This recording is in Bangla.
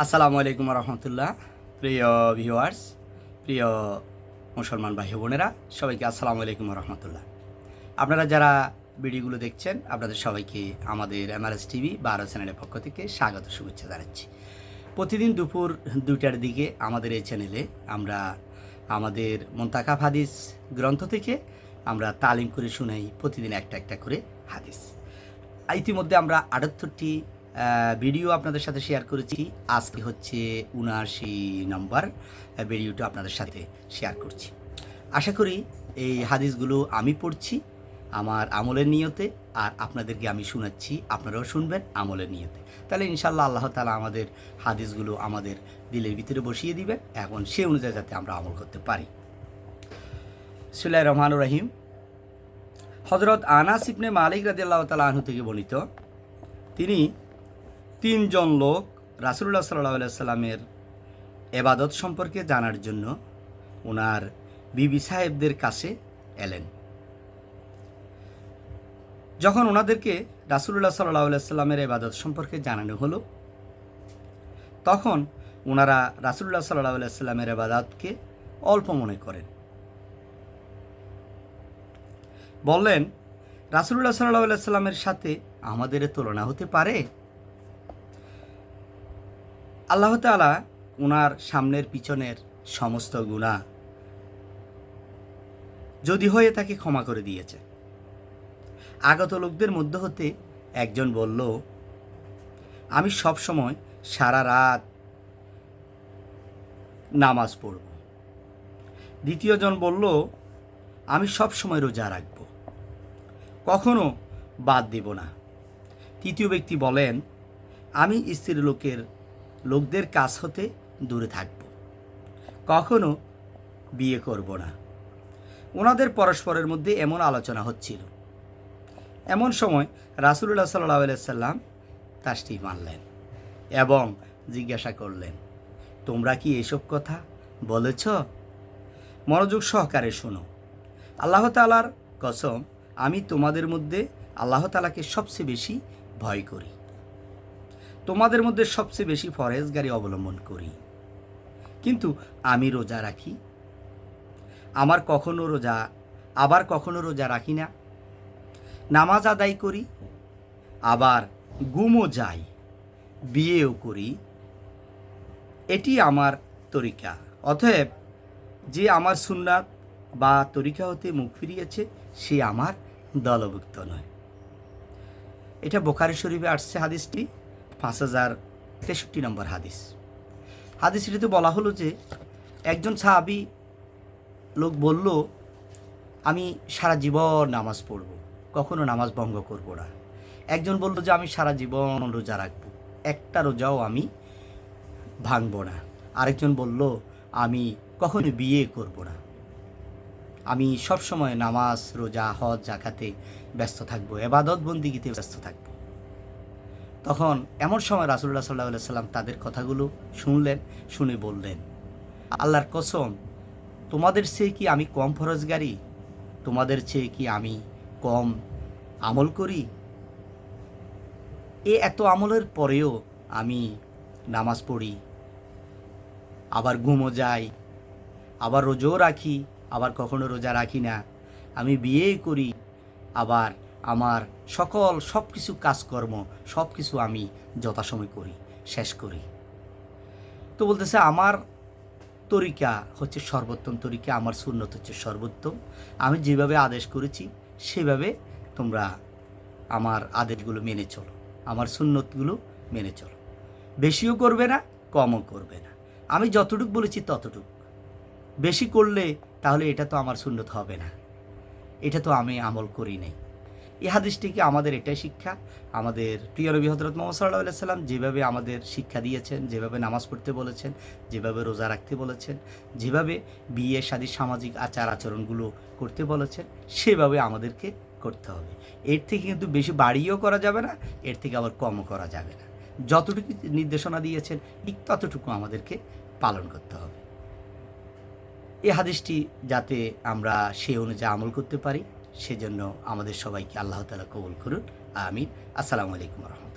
আসসালামু আলাইকুম রহমতুল্লাহ। প্রিয় ভিউয়ার্স, প্রিয় মুসলমান ভাই বোনেরা, সবাইকে আসসালামু আলাইকুম রহমতুল্লাহ। আপনারা যারা ভিডিওগুলো দেখছেন, আপনাদের সবাইকে আমাদের এমআরএস টিভি বারো চ্যানেলের পক্ষ থেকে স্বাগত শুভেচ্ছা জানাচ্ছি। প্রতিদিন দুপুর দুইটার দিকে আমাদের এই চ্যানেলে আমরা আমাদের মন্তাকাফ হাদিস গ্রন্থ থেকে আমরা তালিম করে শুনাই, প্রতিদিন একটা একটা করে হাদিস। ইতিমধ্যে আমরা আটাত্তরটি ভিডিও আপনাদের সাথে শেয়ার করেছি। আজকে হচ্ছে উনআশি নম্বর ভিডিওটা আপনাদের সাথে শেয়ার করছি। আশা করি এই হাদিসগুলো আমি পড়ছি আমার আমলের নিয়তে, আর আপনাদেরকে আমি শোনাচ্ছি, আপনারাও শুনবেন আমলের নিয়তে। তাহলে ইনশাল্লাহ আল্লাহ তালা আমাদের হাদিসগুলো আমাদের দিলের ভিতরে বসিয়ে দিবেন, এখন সে অনুযায়ী যাতে আমরা আমল করতে পারি। সুলাই রহমান রহিম। হজরত আনাস ইবনে মালিক রাজি আল্লাহ তালা আনহু থেকে বর্ণিত, তিনি তিনজন লোক রাসুল্লাহ সাল্লাহ সাল্লামের এবাদত সম্পর্কে জানার জন্য ওনার বিবি সাহেবদের কাছে এলেন। যখন ওনাদেরকে রাসুল্লাহ সাল্লাহ সাল্লামের এবাদত সম্পর্কে জানানো হলো, তখন ওনারা রাসুল্লাহ সাল্লাহ সাল্লামের এবাদতকে অল্প মনে করেন। বললেন রাসুল্লাহ সাল্লাহ সাল্লামের সাথে আমাদের তুলনা হতে পারে? আল্লাহ তালা ওনার সামনের পিছনের সমস্ত গুণা যদি হয়ে তাকে ক্ষমা করে দিয়েছে। আগত লোকদের মধ্য হতে একজন বলল, আমি সব সময় সারা রাত নামাজ পড়ব। দ্বিতীয়জন বলল, আমি সব সময় রোজা রাখব। কখনো বাদ দেব না। তৃতীয় ব্যক্তি বলেন, আমি স্ত্রীর লোকের লোকদের কাছ হতে দূরে থাকব। কখনো বিয়ে করব না। ওনাদের পরস্পরের মধ্যে এমন আলোচনা হচ্ছিল। এমন সময় রাসুল্লাহ সাল্লাহ সাল্লাম তাসটি মানলেন এবং জিজ্ঞাসা করলেন, তোমরা কি এসব কথা বলেছ? মনোযোগ সহকারে শোনো। আল্লাহ তালার কসম, আমি তোমাদের মধ্যে আল্লাহ তালাকে সবচেয়ে বেশি ভয় করি। তোমাদের মধ্যে সবচেয়ে বেশি ফরেজগারি অবলম্বন করি। কিন্তু আমি রোজা রাখি। আমার কখনো রোজা, আবার কখনো রোজা রাখি না। নামাজ আদায় করি, আবার গুমও যাই, বিয়েও করি। এটি আমার তরিকা। অতএব যে আমার সুন্নাত বা তরিকা হতে মুখ ফিরিয়েছে, সে আমার দলভুক্ত নয়। এটা বোকারি শরীফে আসছে হাদিসটি। পাঁচ হাজার তেষট্টি নম্বর হাদিস। হাদিসটিতে বলা হলো যে, একজন সাহাবি লোক বলল, আমি সারা জীবন নামাজ পড়ব, কখনো নামাজ ভঙ্গ করব না। একজন বলল যে, আমি সারা জীবন রোজা রাখব, একটা রোজাও আমি ভাঙবো না। আরেকজন বলল, আমি কখনো বিয়ে করব না। আমি সব সময় নামাজ, রোজা, হজ, জাকাতে ব্যস্ত থাকব এবাদত বন্দিগিতে ব্যস্ত থাকব। তখন এমন সময় রাসুল্লাহ সাল্লাহ সাল্লাম তাদের কথাগুলো শুনলেন, শুনে বললেন, আল্লাহর কসম, তোমাদের চেয়ে কি আমি কম ফরজগারি? তোমাদের চেয়ে কি আমি কম আমল করি? এ এত আমলের পরেও আমি নামাজ পড়ি, আবার ঘুমো যাই, আবার রোজও রাখি, আবার কখনো রোজা রাখি না। আমি বিয়ে করি, আবার আমার সকল সব কিছু কাজকর্ম সব কিছু আমি যথাসময় করি, শেষ করি। তো বলতেছে, আমার তরিকা হচ্ছে সর্বোত্তম তরিকা, আমার সুন্নত হচ্ছে সর্বোত্তম। আমি যেভাবে আদেশ করেছি, সেভাবে তোমরা আমার আদেশগুলো মেনে চলো, আমার সুন্নতগুলো মেনে চলো। বেশিও করবে না, কমও করবে না। আমি যতটুক বলেছি ততটুক। বেশি করলে তাহলে এটা তো আমার সুন্নত হবে না। এটা তো আমি আমল করি নাই। এই হাদিসটিকে আমাদের এটাই শিক্ষা। আমাদের প্রিয় নবী হজরত মোহাম্মদ সাল্লাহ সাল্লাম যেভাবে আমাদের শিক্ষা দিয়েছেন, যেভাবে নামাজ পড়তে বলেছেন, যেভাবে রোজা রাখতে বলেছেন, যেভাবে বিয়ে, শাদী, সামাজিক আচার আচরণগুলো করতে বলেছেন, সেভাবে আমাদেরকে করতে হবে। এর থেকে কিন্তু বেশি বাড়িয়েও করা যাবে না, এর থেকে আবার কমও করা যাবে না। যতটুকু নির্দেশনা দিয়েছেন, ঠিক ততটুকু আমাদেরকে পালন করতে হবে। এই হাদিসটি যাতে আমরা সে অনুযায়ী আমল করতে পারি। সেজন্য আমাদের সবাইকে আল্লাহ তালা কবুল করুন। আমিন। আসসালামু আলাইকুম রহমতুল্লাহ।